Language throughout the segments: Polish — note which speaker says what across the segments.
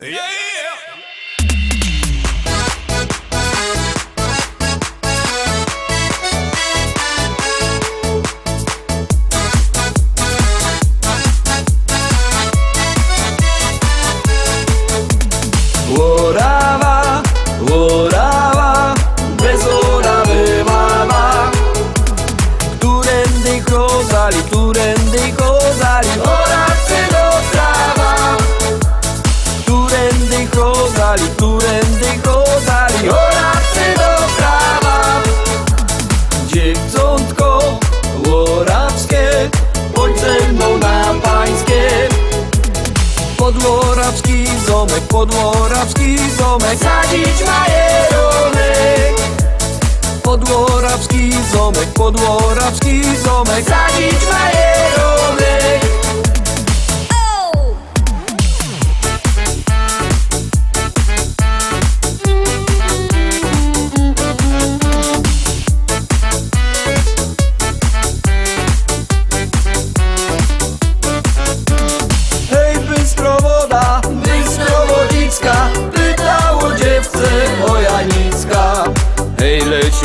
Speaker 1: Yeah. dali, którędy chodzali Oracy do prawa. Dziewczątko Łorackie Bądź ze mną na pańskie. Podłoracki zomek, podłoracki zomek. Sadzić majeronek Podłoracki zomek, podłoracki zomek. Sadzić majeronek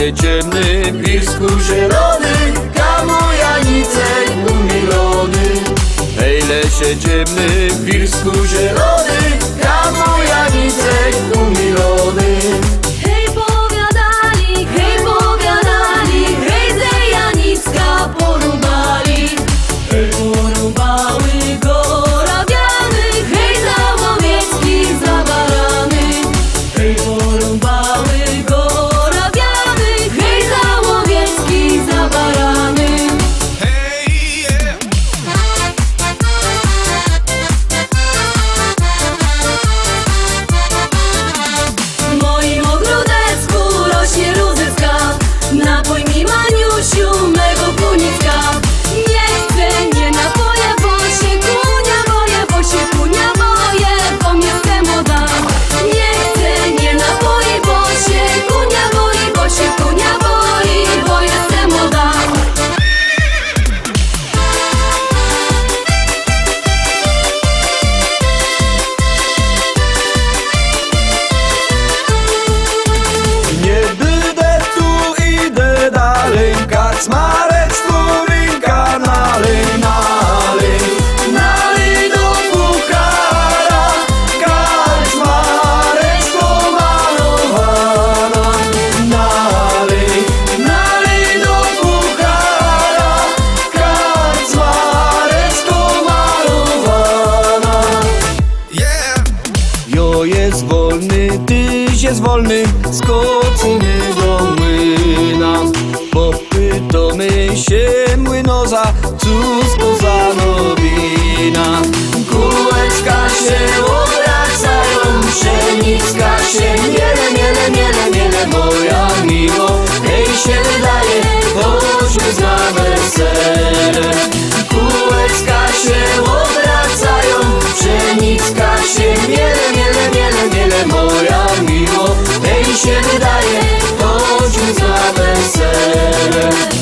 Speaker 1: ulicy ciemnej Pisku zielony, kamujanice umilony. Hej lesie ciemny, w Irsku zielony, kamujanice umilony. wolny, tyś jest wolny Skoczymy do młyna Popytamy się młynoza Cóż to za nowina Kółeczka się obracają Pszenicka się mi się wydaje Chodźmy za weselem